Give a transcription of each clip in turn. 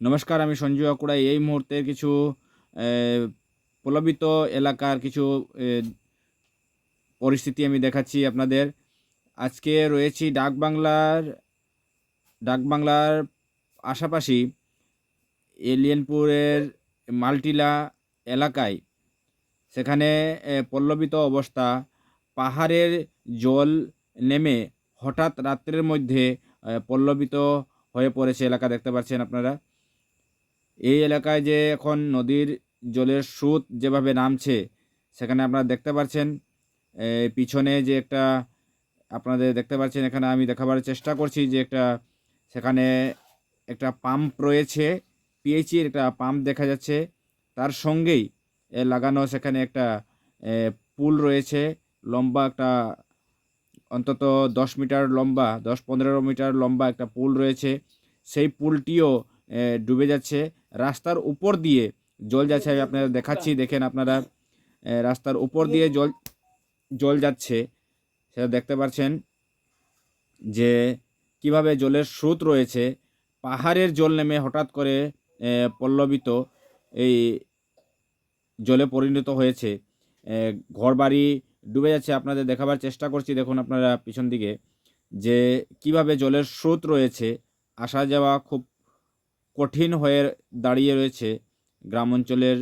নমস্কার, আমি সঞ্জু আকুড়াই এই মুহূর্তের কিছু প্লাবিত এলাকার কিছু পরিস্থিতি আমি দেখাচ্ছি আপনাদের। আজকে রয়েছি ডাকবাংলার ডাকবাংলার পাশাপাশি এলিয়েনপুরের মাল্টিলা এলাকায়। সেখানে পল্লবিত অবস্থা। পাহাড়ের জল নেমে হঠাৎ রাত্রের মধ্যে পল্লবিত হয়ে পড়েছে এলাকা, দেখতে পাচ্ছেন আপনারা। এই এলাকায় যে এখন নদীর জলের স্রোত যেভাবে নামছে, সেখানে আপনারা দেখতে পাচ্ছেন পিছনে যে একটা, আপনাদের দেখতে পাচ্ছেন এখানে আমি দেখাবার চেষ্টা করছি যে একটা, সেখানে একটা পাম্প রয়েছে পিএইচির একটা পাম্প দেখা যাচ্ছে, তার সঙ্গেই লাগানো সেখানে একটা পুল রয়েছে, লম্বা একটা, অন্তত দশ মিটার লম্বা, দশ পনেরো মিটার লম্বা একটা পুল রয়েছে, সেই পুলটিও ডুবে যাচ্ছে রাস্তার উপর দিয়ে জল যাচ্ছে, আমি আপনারা দেখাচ্ছি, দেখেন আপনারা রাস্তার উপর দিয়ে জল জল যাচ্ছে, সেটা দেখতে পাচ্ছেন যে কীভাবে জলের স্রোত রয়েছে। পাহাড়ের জল নেমে হঠাৎ করে পল্লবিত এই জলে পরিণত হয়েছে। ঘরবাড়ি ডুবে যাচ্ছে, আপনাদের দেখাবার চেষ্টা করছি, দেখুন আপনারা পিছন দিকে যে কীভাবে জলের স্রোত রয়েছে, আসা যাওয়া খুব কঠিন হয়ে দাঁড়িয়ে রয়েছে গ্রাম অঞ্চলের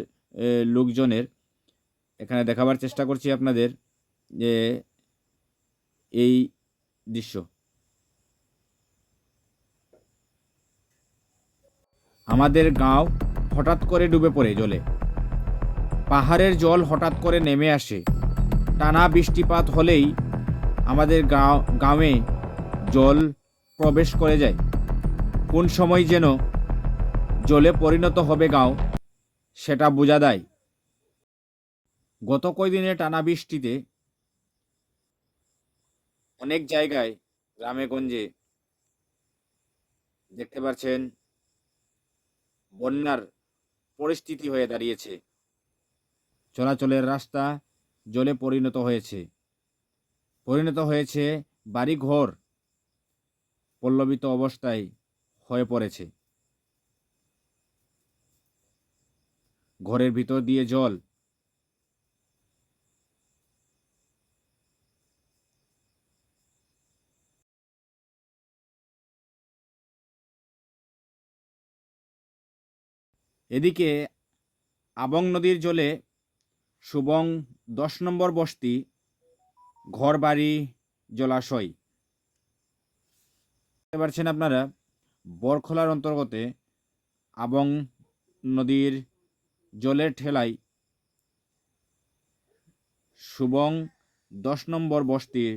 লোকজনের। এখানে দেখাবার চেষ্টা করছি আপনাদের যে এই দৃশ্য। আমাদের গাঁও হঠাৎ করে ডুবে পড়ে জলে। পাহাড়ের জল হঠাৎ করে নেমে আসে। টানা বৃষ্টিপাত হলেই আমাদের গাঁও গ্রামে জল প্রবেশ করে যায়। কোন সময় যেন জলে পরিণত হবে গাঁও, সেটা বোঝা দেয়। গত কয়দিনে টানা বৃষ্টিতে অনেক জায়গায় গ্রামে গঞ্জে দেখতে পাচ্ছেন বন্যার পরিস্থিতি হয়ে দাঁড়িয়েছে। চলাচলের রাস্তা জলে পরিণত হয়েছে। পরিণত হয়েছে বাড়িঘর পল্লবিত অবস্থায় হয়ে পড়েছে। ঘরের ভিতর দিয়ে জল। এদিকে আবং নদীর জলে সুবং দশ নম্বর বস্তি, ঘরবাড়ি, জলাশয়। দেখতে পারছেন আপনারা? বরখোলার অন্তর্গতে আবং নদীর জলের ঠেলায় সুবং দশ নম্বর বস্তির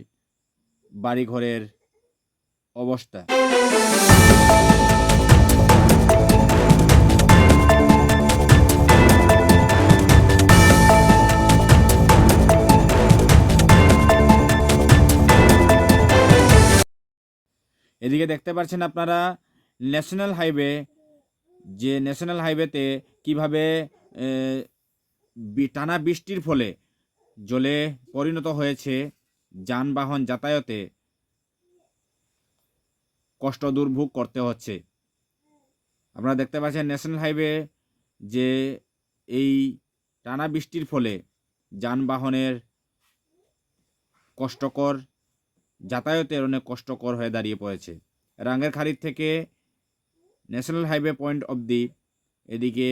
বাড়িঘরের অবস্থা। এদিকে দেখতে পাচ্ছেন আপনারা, ন্যাশনাল হাইওয়ে, যে ন্যাশনাল হাইওয়েতে কীভাবে টানা বৃষ্টির ফলে জলে পরিণত হয়েছে যানবাহন যাতায়াতে কষ্ট দুর্ভোগ করতে হচ্ছে। আপনারা দেখতে পাচ্ছেন ন্যাশনাল হাইওয়ে যে এই টানা বৃষ্টির ফলে যানবাহনের কষ্টকর, যাতায়াতের অনেক কষ্টকর হয়ে দাঁড়িয়ে পড়েছে। রাঙ্গের খাড়ির থেকে ন্যাশনাল হাইওয়ে পয়েন্ট অব অবধি এদিকে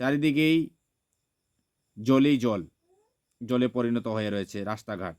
চারিদিকেই জলেই জল জলে পরিণত হয়ে রয়েছে রাস্তাঘাট।